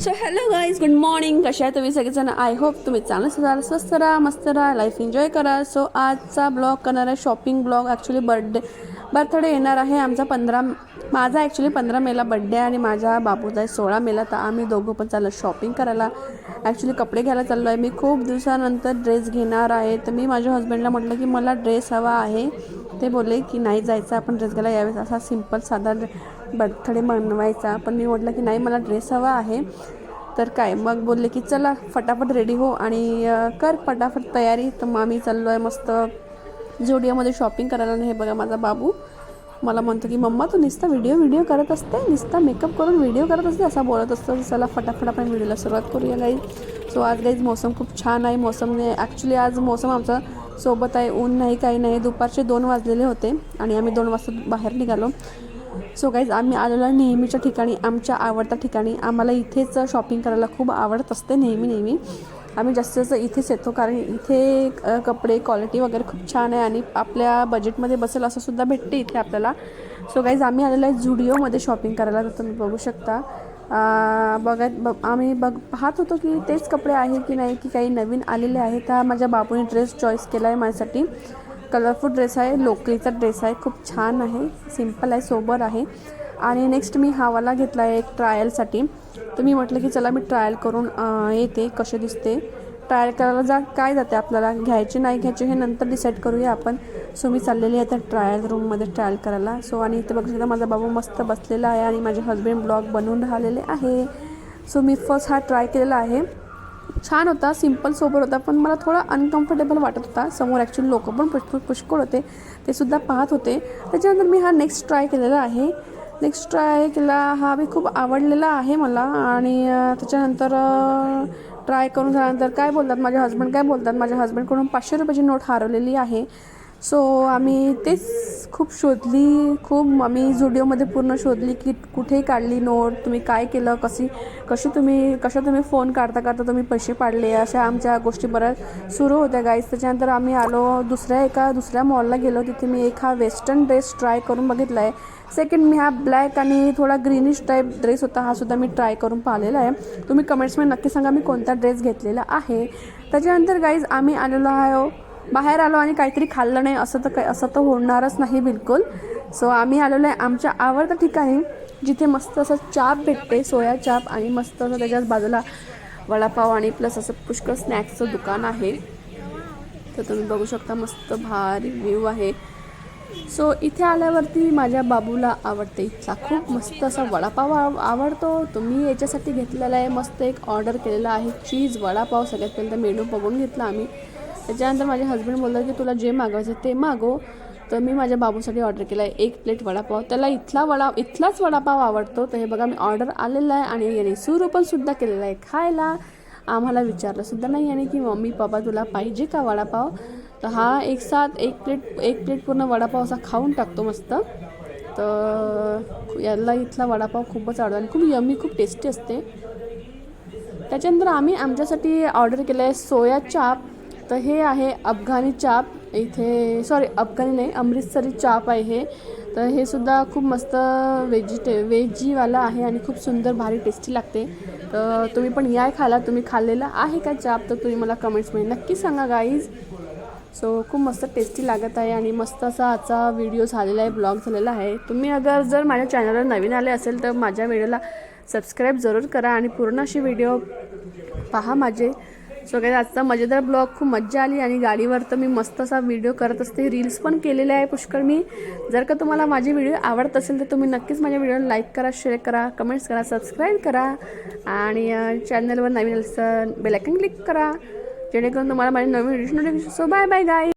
So hello guys good morning कशा आहे तुम्ही सगळेजण? आय होप तुम्ही चांगलं राहा स्वस्त राहा मस्त राहा लाईफ एन्जॉय करा. सो आजचा ब्लॉग करणार आहे shopping blog actually birthday birthday येणार आहे. आमचा पंधरा माझा ॲक्च्युली पंधरा मेला बड्डे आहे आणि माझ्या बापूचा आहे सोळा मेला. तर आम्ही दोघं पण चाललो शॉपिंग करायला. ॲक्च्युली कपडे घ्यायला चाललो आहे मी खूप दिवसानंतर ड्रेस घेणार आहे. तर मी माझ्या हस्बंडला म्हटलं की मला ड्रेस हवा आहे. ते बोलले की नाही जायचं आपण ड्रेस घ्यायला यावेळेस असा सिंपल साधा बर्थडे बनवायचा पण मी म्हटलं की नाही मला ड्रेस हवा आहे. तर काय? मग बोलले की चला फटाफट रेडी हो आणि कर फटाफट तयारी. तर मग आम्ही चाललो आहे मस्त झोडियामध्ये शॉपिंग करायला नाही बघा माझा बाबू मला म्हणतो की मम्मा तू नुसता व्हिडिओ व्हिडिओ करत असते? नुसता मेकअप करून व्हिडिओ करत असते? असा बोलत असतो. चला फटाफट आपण व्हिडिओला सुरुवात करूया गाईज सो आज गाईज मौसम खूप छान आहे. मोसमने ॲक्च्युली आज मौसम आमचा सोबत आहे. ऊन नाही काही नाही. दुपारचे दोन वाजलेले होते आणि आम्ही दोन वाजता बाहेर निघालो. सो गाईज आम्ही आलेलो नेहमीच्या ठिकाणी आमच्या आवडत्या ठिकाणी. आम्हाला इथेच शॉपिंग करायला खूप आवडत असते नेहमी नेहमी. आम्ही जास्तीत जास्त इथेच येतो कारण इथे कपडे क्वालिटी वगैरे खूप छान आहे आणि आपल्या बजेटमध्ये बसेल असं सुद्धा भेटते इथे आपल्याला. सो गाईज आम्ही आलेलो आहे झुडिओमध्ये शॉपिंग करायला तर तुम्ही बघू शकता. बघत ब आम्ही बघ पाहत होतो की तेच कपडे आहे की नाही की काही नवीन आलेले आहे तर माझ्या बापूने ड्रेस चॉईस केला आहे माझ्यासाठी. कलरफुल ड्रेस आहे लोकरीचा ड्रेस आहे खूप छान आहे सिंपल आहे सोबर आहे. आणि नेक्स्ट मी हावाला घेतला आहे एक ट्रायलसाठी तर मी म्हटलं की चला मी ट्रायल करून येते कसे दिसते. ट्रायल करायला जा काय जाते आपल्याला? घ्यायचे नाही घ्यायचे हे नंतर डिसाईड करूया आपण. सो मी चाललेली आहे त्या ट्रायल रूममध्ये ट्रायल करायला. सो आणि इथे बघू शकता माझा बाबू मस्त बसलेला आहे आणि माझे हस्बंड ब्लॉग बनवून राहिलेले आहे. सो मी फर्स्ट हा ट्राय केलेला आहे. छान होता सिंपल सोबर होता पण मला थोडा अनकम्फर्टेबल वाटत होता. समोर ॲक्च्युली लोक पण पुष्कळ पुष्कळ होते. ते सुद्धा पाहत होते. त्याच्यानंतर मी हा नेक्स्ट ट्राय केलेला आहे. नेक्स्ट ट्राय केला. हा बी खूप आवडलेला आहे मला. आणि त्याच्यानंतर ट्राय करून झाल्यानंतर काय बोलतात? माझे हस्बंड काय बोलतात? माझ्या हस्बंडकडून पाचशे रुपयाची नोट हरवलेली आहे. सो आम्ही तेच खूप शोधली खूप आम्ही झुडिओमध्ये पूर्ण शोधली की कुठेही काढली नोट तुम्ही काय केलं कशी कशी तुम्ही कशा तुम्ही फोन काढता काढता तुम्ही पैसे पाडले अशा आमच्या गोष्टी बऱ्याच सुरू होत्या गाईज त्याच्यानंतर आम्ही आलो दुसऱ्या एका दुसऱ्या मॉलला गेलो. तिथे मी एक हा वेस्टर्न ड्रेस ट्राय करून बघितला आहे सेकंड मी हा ब्लॅक आणि थोडा ग्रीनिश टाईप ड्रेस होता हा सुद्धा मी ट्राय करून पाहिलेला आहे. तुम्ही कमेंट्समध्ये नक्की सांगा मी कोणता ड्रेस घेतलेला आहे. त्याच्यानंतर गाईज आम्ही आलेलो आहे बाहेर आलो आणि काहीतरी खाल्लं नाही असं तर काही असं तर होणारच नाही बिलकुल. सो आम्ही आलेलो आहे आमच्या आवडत्या ठिकाणी जिथे मस्त असं चाप भेटते सोया चाप आणि मस्त असं त्याच्याच बाजूला वडापाव आणि प्लस असं पुष्कळ स्नॅक्सचं दुकान आहे. तर तुम्ही बघू शकता मस्त भारी व्ह्यू आहे. सो इथे आल्यावरती माझ्या बाबूला आवडते इथला खूप मस्त असा वडापाव आव आवडतो. तुम्ही याच्यासाठी घेतलेला आहे मस्त एक ऑर्डर केलेला आहे चीज वडापाव सगळ्यात पहिल्यांदा मेनू बघून घेतला आम्ही. त्याच्यानंतर माझे हस्बंड बोलतात की तुला जे मागवायचं ते मागव. तर मी माझ्या बाबूसाठी ऑर्डर केला आहे एक प्लेट वडापाव. त्याला इथला वडा इथलाच वडापाव आवडतो. तर हे बघा मी ऑर्डर आलेला आहे आणि याने सुरू केलेलं केलेला आहे खायला. आम्हाला विचारलंसुद्धा नाही याने की मम्मी पप्पा तुला पाहिजे का वडापाव? तर हा एक साथ एक प्लेट एक प्लेट पूर्ण वडापाव असा खाऊन टाकतो मस्त. तर याला इथला वडापाव खूपच आवडतो आणि खूप यमी खूप टेस्टी असते. त्याच्यानंतर आम्ही आमच्यासाठी ऑर्डर केलं आहे सोया चाप. तर हे आहे अफगाणी चाप. इथे सॉरी अफगाणी नाही अमृतसरी चाप आहे हे. तर हे सुद्धा खूप मस्त व्हेजिटे व्हेजीवाला आहे आणि खूप सुंदर भारी टेस्टी लागते. तर तुम्ही पण या खाला तुम्ही खाल्लेला आहे का चाप? तर तुम्ही मला कमेंट्समध्ये नक्की सांगा गाईज सो खूप मस्त टेस्टी लागत आहे आणि मस्त असा आजचा व्हिडिओ झालेला आहे ब्लॉग झालेला आहे. तुम्ही अगर जर माझ्या चॅनलवर नवीन आले असेल तर माझ्या व्हिडिओला सबस्क्राईब जरूर करा आणि पूर्ण अशी व्हिडिओ पहा माझे. सो काही आजचा मजेदार ब्लॉग खूप मज्जा आली आणि गाडीवर तर मी मस्त असा व्हिडिओ करत असते. रील्स पण केलेले आहे पुष्कळ मी. जर का तुम्हाला माझे व्हिडिओ आवडत असेल तर तुम्ही नक्कीच माझ्या व्हिडिओला लाईक करा शेअर करा कमेंट्स करा सबस्क्राईब करा. आणि चॅनलवर नवीन बेलायकन क्लिक करा. जेणेकरून तुम्हाला माझे नवीन video notification so bye bye guy